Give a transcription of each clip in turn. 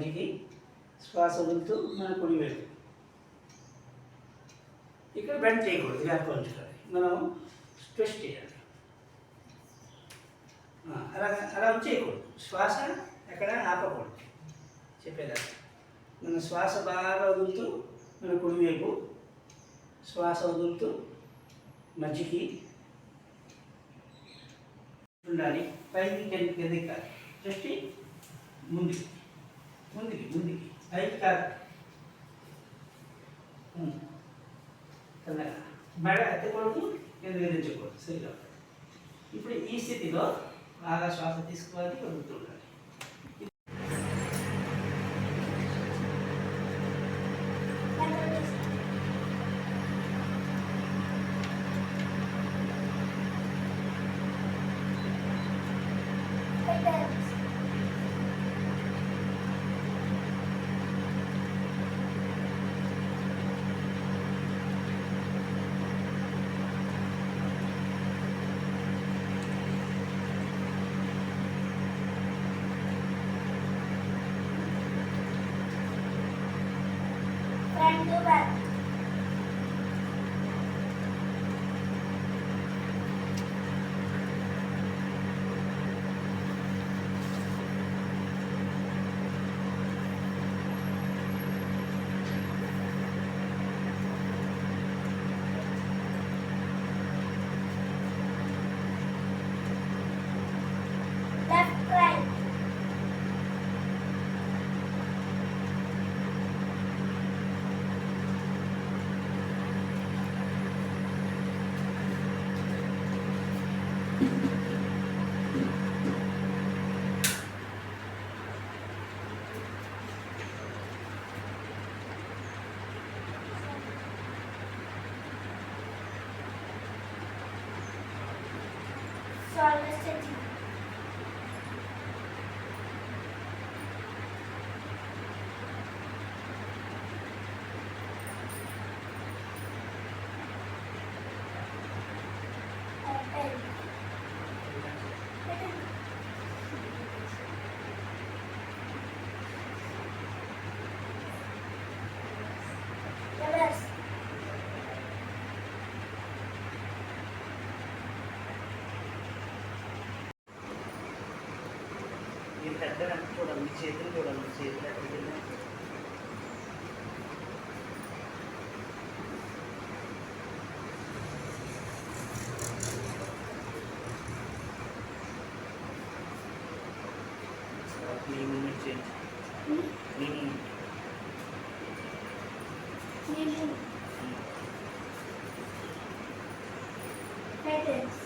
మధ్యకి శ్వాస వదులుతూ మన కుడి వైపు ఇక్కడ బెండ్ చేయకూడదు వ్యాఖ్య ఉంచుకోవాలి మనం స్ట్రెస్ చేయాలి. అలా అలా చేయకూడదు. శ్వాస ఎక్కడ ఆపకూడదు. చెప్పేదా మన శ్వాస బాగా వదులుతూ మన కుడివైపు శ్వాస వదులుతూ మజ్జికి ఉండాలి. పైకి కిందకి కాదు. జస్ట్ ముందు ముందుకి ముందుకి. పైకి కాదు. ఉం. కిందగా మెడ ఎత్తకూడదు కింద విధించకూడదు సరిగా. ఇప్పుడు ఈ స్థితిలో బాగా శ్వాస తీసుకోవాలి వదులుతుండాలి ఉండాలి చూడండి మీ చేతులు చూడండి మీ చేతులు ఎక్కడికి వెళ్ళినాయి? మీ మూమెంట్ చేంజ్ మీ మూమెంట్ Kneeling. Headers.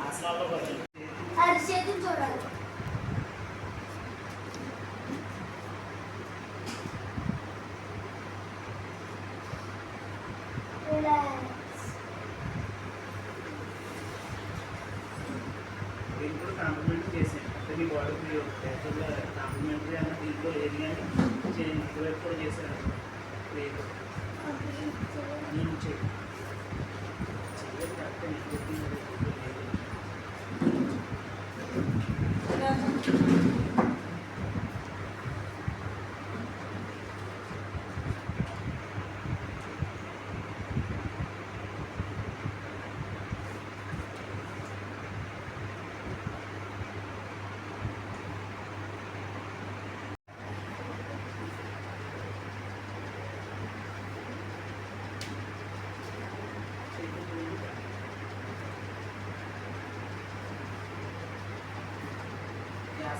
ఆసనాల్లో కొంచెం అది చేతులు చూడాలి రిలాక్స్ దీన్ని కూడా కాంప్లిమెంట్ అంటే మీ బాడీకి యాక్చువల్గా కాంప్లిమెంటరీ అన్న దీంట్లో ఏది కానీ చేయండి. ఇటువైపు కూడా చేశాను. లేదు. నేను చేయి చెయ్యాలి కరెక్ట్ నేను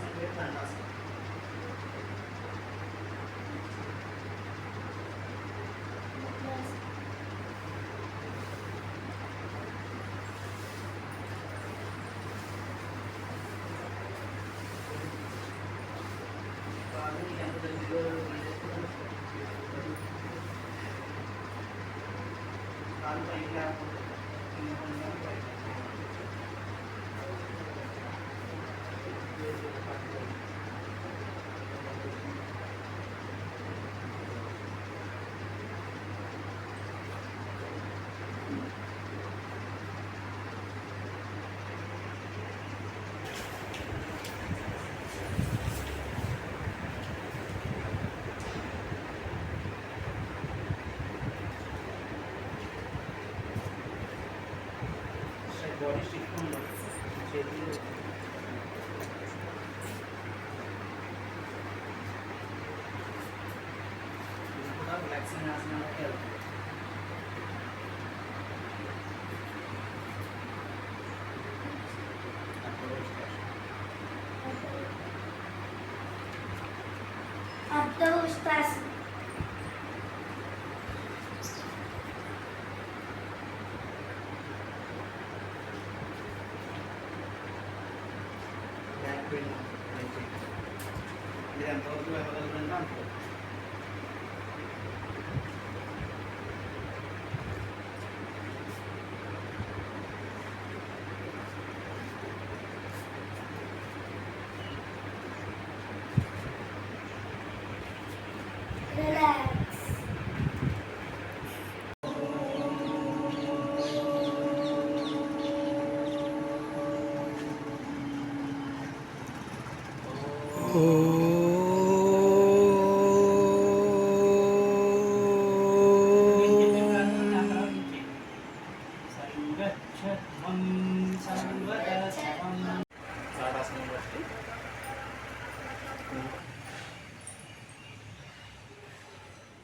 ఆసనం పేరు దండాసనం కాదు ఎంత ファンクション。espécie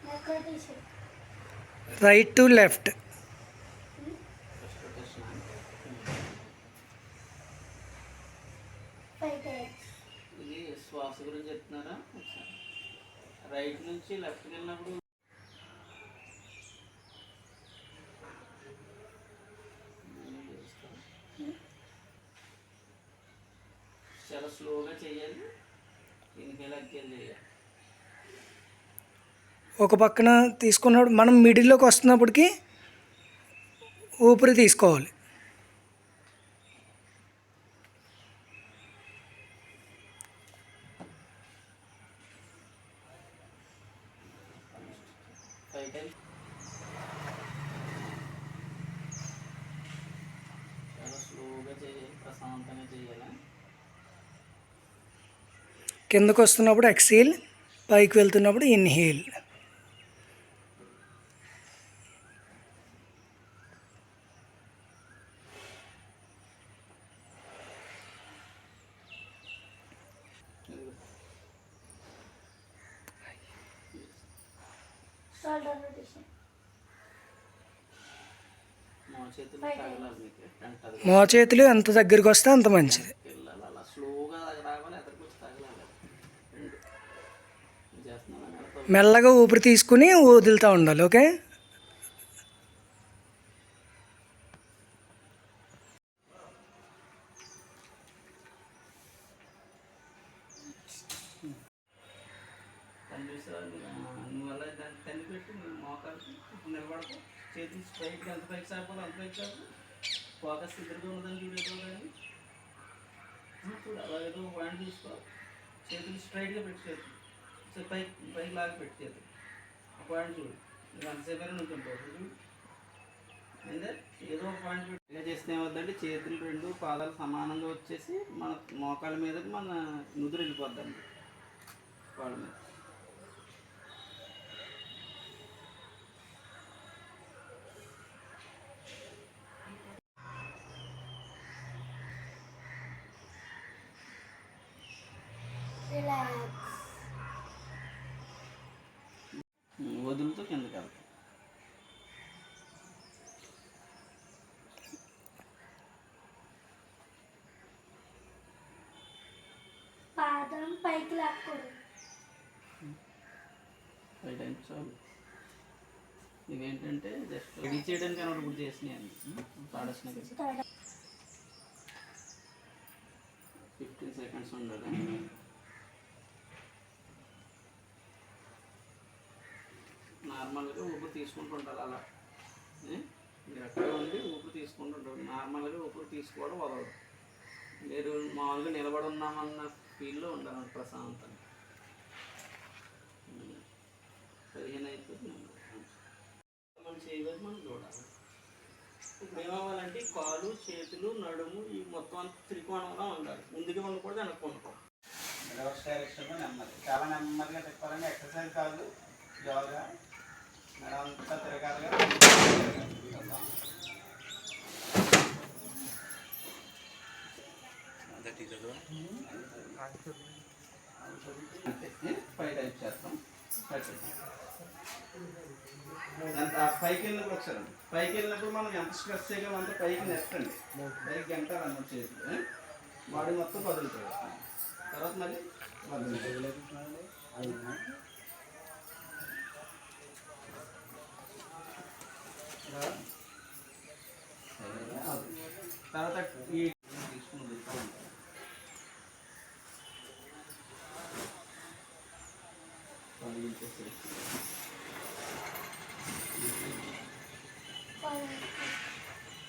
Nekkati right to left five times ఇది శ్వాస గురించి చెప్తున్నారా? రైట్ నుంచి లెఫ్ట్కి వెళ్ళినప్పుడు చాలా స్లోగా చేయాలి. ఇన్హేల్ చేయాలి. ఒక పక్కన తీసుకున్నప్పుడు మనం మిడిల్లోకి వస్తున్నప్పటికీ ఊపిరి తీసుకోవాలి ఫైవ్ టైమ్స్ చాలా స్లోగా చేయాలి ప్రశాంతంగా చేయాలి కిందకు వస్తున్నప్పుడు ఎక్సేల్ పైకి వెళ్తున్నప్పుడు ఇన్హేల్. షోల్డర్ రొటేషన్ మా చేతులు Five తగలాలి మీకు అంటది మో చేతులు ఎంత దగ్గరికి వస్తే అంత మంచిది వెళ్ళాలి అలా స్లోగా రావాలి ఎదురుకొచ్చి తగలాలి రెండు చేస్తున్నాను మెల్లగా ఊపిరి తీసుకుని వదులుతూ ఉండాలి ఓకే? తను నువ్వు అలా దాన్ని పెట్టి చేతులు స్ట్రైట్గా ఎంత పైకి సాగిపోవాలి అంత పైకి సాగు ఫోకస్ ఇద్దరుగా ఉన్నదని చూడేదో కానీ చూడు పాయింట్ చూసుకో చేతులు స్ట్రైట్గా పెట్టి చేతులు. సరే పైకి పైకి లాగి పెట్టి చేతులు పాయింట్ చూడు. నువ్వు అంతసేపు నుంచుంటావు చూడు. అంటే ఏదో ఒక పాయింట్ ఇలా చేస్తే ఏమవుతుందంటే చేతులు రెండు పాదాలు సమానంగా వచ్చేసి మన మోకాల మీదకి మన నుదురు వెళ్ళిపోద్దండి. వాళ్ళ మీద రిలాక్స్ వదులుతూ కిందకి వెళ్తాం పాదం పైకి లాక్కూడదు ఫైవ్ టైమ్స్ ఇవేంటంటే జస్ట్ రెడీ చేయడానికి అన్నప్పుడు ఇప్పుడు చేసినాయి పాడేసిన ఫిఫ్టీన్ సెకండ్స్ ఉండాలి. నార్మల్గా ఊపిరి తీసుకుంటూ ఉండాలి అలా. మీరు అక్కడ ఉండి ఊపిరి తీసుకుంటుంటారు నార్మల్గా ఊపిరి తీసుకోవడం వదలదు. మీరు మామూలుగా నిలబడి ఉన్నామన్న ఫీల్లో ఉండాలి ప్రశాంతంగా. పదిహేను అయిపోతుంది మనం చేయవచ్చు మనం చూడాలి. ఇప్పుడు ఏమవ్వాలంటే ఈ కాలు చేతులు నడుము ఈ మొత్తం అంతా త్రికోణంగా ఉండాలి. ముందుగా ఉండకూడదు వెనక్కి ఉండకూడదు రివర్స్ డైరెక్షన్లో నెమ్మది. చాలా నెమ్మదిగా తిప్పాలంటే ఎక్సర్సైజ్ కాదు. యోగా మేడం అంతా తిరగాలిగా అంతే ఏ? ఫైవ్ టైప్ చేస్తాం ఆ పైకి వెళ్ళినప్పుడు ఒకసారి పైకి వెళ్ళినప్పుడు మనం ఎంత స్ట్రెస్ చేయగలం అంటే పైకి నెట్టండి పైకి గంట రన్ చేసి బాడీ మొత్తం వదులుతుంది తర్వాత మళ్ళీ వదులుతుంది తర్వాత ఈ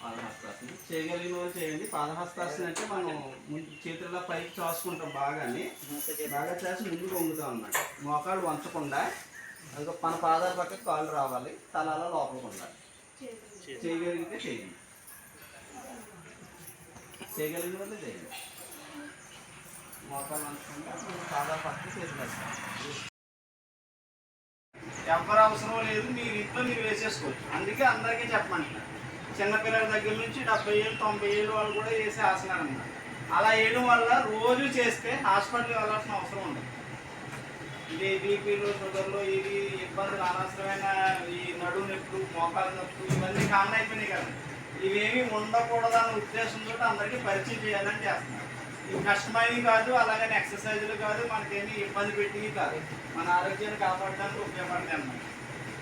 పాదహస్తాసనం. చేయగలిగిన వాళ్ళు చేయండి. పాదహస్తాసనం అంటే మనం ముందు చేతుల్లో పైకి చాసుకుంటాం బాగానే. బాగా చేసి ముందుకు వంగుతాం అన్నమాట. మోకాళ్ళు వంచకుండా అది మన పాదాల పక్క కాళ్ళు రావాలి. తలాల లోపలికి ఉండాలి. చేయగలిగితే చేయండి. చేయగలిగిన వాళ్ళు చేయండి. మోకాళ్ళు వంచకుండా పాదాల పక్క చేతులు ఎవరు అవసరం లేదు మీరు ఇంట్లో మీరు వేసేసుకోవచ్చు. అందుకే అందరికీ చెప్పండి చిన్నపిల్లల దగ్గర నుంచి డెబ్బై ఏళ్ళు తొంభై ఏళ్ళు వాళ్ళు కూడా వేసే ఆసనాలు అన్నమాట అలా వేయడం వల్ల రోజు చేస్తే హాస్పిటల్కి వెళ్ళాల్సిన అవసరం ఉండదు. ఇది బీపీలు షుగర్లు ఇవి ఇబ్బందులు అనవసరమైన ఈ నడుము నొప్పులు మోకాలు నొప్పులు ఇవన్నీ కామన్ అయిపోయినాయి కదా. ఇవేమి ఉండకూడదన్న ఉద్దేశంతో అందరికీ పరిచయం చేయాలని చేస్తున్నారు. కష్టమైనవి కాదు అలాగని ఎక్సర్సైజులు కాదు మనకేమి ఇబ్బంది పెట్టినవి కాదు. మన ఆరోగ్యాన్ని కాపాడడానికి ఉపయోగపడతాయి అన్నమాట.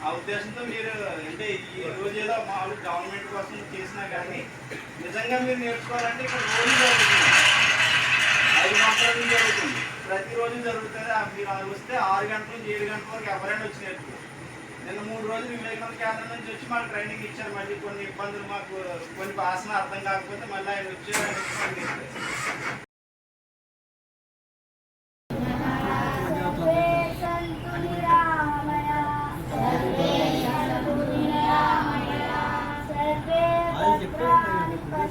ఆ ఉద్దేశంతో మీరు అంటే ఈ రోజు ఏదో మామూలు గవర్నమెంట్ కోసం చేసినా కానీ నిజంగా మీరు నేర్చుకోవాలంటే ఇక్కడ రోజు జరుగుతుంది. ఐదు సంవత్సరాల నుంచి జరుగుతుంది. ప్రతిరోజు జరుగుతుంది. మీరు అది వస్తే ఆరు గంటల నుంచి ఏడు గంటల వరకు ఎవరైనా వచ్చి నేర్చుకోవాలి నిన్న మూడు రోజులు వివేకానంద కేంద్రం నుంచి వచ్చి మాకు ట్రైనింగ్ ఇచ్చారు. మళ్ళీ కొన్ని ఇబ్బందులు మాకు కొన్ని భాషను అర్థం కాకపోతే మళ్ళీ ఆయన వచ్చి